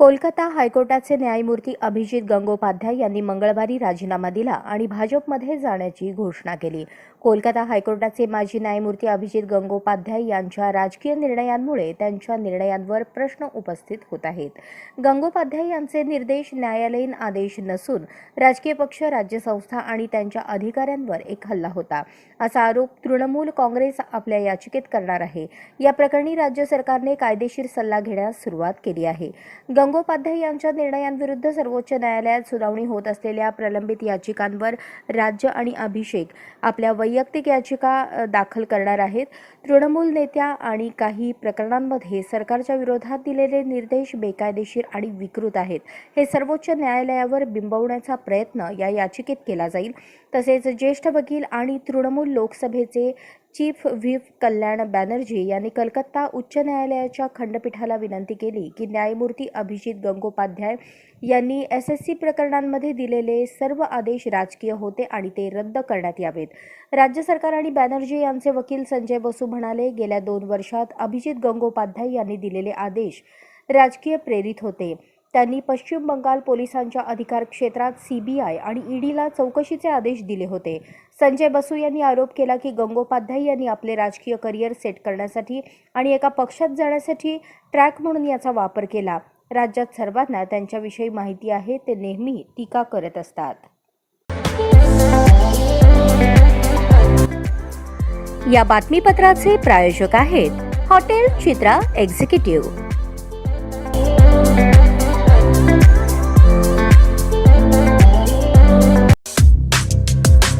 कोलकाता हायकोर्टाचे न्यायमूर्ती अभिजित गंगोपाध्याय यांनी मंगळवारी राजीनामा दिला आणि भाजपमध्ये जाण्याची घोषणा केली. कोलकाता हायकोर्टाचे माजी न्यायमूर्ती अभिजित गंगोपाध्याय यांच्या राजकीय निर्णयांमुळे त्यांच्या निर्णयांवर प्रश्न उपस्थित होत आहेत. गंगोपाध्याय यांचे निर्देश न्यायालयीन आदेश नसून राजकीय पक्ष राज्यसंस्था आणि त्यांच्या अधिकाऱ्यांवर एक हल्ला होता. असा आरोप तृणमूल काँग्रेस आपल्या याचिकेत करणार आहे. या प्रकरणी राज्य सरकारने कायदेशीर सल्ला घेण्यास सुरुवात केली आहे. गंगोपाध्याय यांच्या निर्णयांविरुद्ध सर्वोच्च न्यायालयात सुनावणी होत असलेल्या प्रलंबित याचिकांवर राज्य आणि अभिषेक आपल्या वै वैयक्तिक याचिका दाखल करणार आहेत. तृणमूल नेत्या आणि काही प्रकरणांमध्ये सरकारच्या विरोधात दिलेले निर्देश बेकायदेशीर आणि विकृत आहेत. हे सर्वोच्च न्यायालयावर बिंबवण्याचा प्रयत्न या याचिकेत केला जाईल. तसेच ज्येष्ठ वकील आणि तृणमूल लोकसभेचे चीफ व्हीप कल्याण बॅनर्जी यांनी कलकत्ता उच्च न्यायालयाच्या खंडपीठाला विनंती केली की न्यायमूर्ती अभिजित गंगोपाध्याय यांनी एस एस सी प्रकरणांमध्ये दिलेले सर्व आदेश राजकीय होते आणि ते रद्द करण्यात यावेत. राज्य सरकार आणि बॅनर्जी यांचे वकील संजय बसू म्हणाले गेल्या दोन वर्षात अभिजित गंगोपाध्याय यांनी दिलेले आदेश राजकीय प्रेरित होते. त्यांनी पश्चिम बंगाल पोलिसांच्या अधिकार क्षेत्रात सीबीआय आणि ईडीला चौकशीचे आदेश दिले होते. संजय बसू यांनी आरोप केला की गंगोपाध्याय यांनी आपले राजकीय करिअर सेट करण्यासाठी आणि एका पक्षात जाण्यासाठी ट्रॅक म्हणून याचा वापर केला. राज्यात सर्वांना त्यांच्याविषयी माहिती आहे ते नेहमी टीका करत असतात. या बातमीपत्राचे प्रायोजक आहेत हॉटेल चित्रा एक्झिक्युटिव्ह.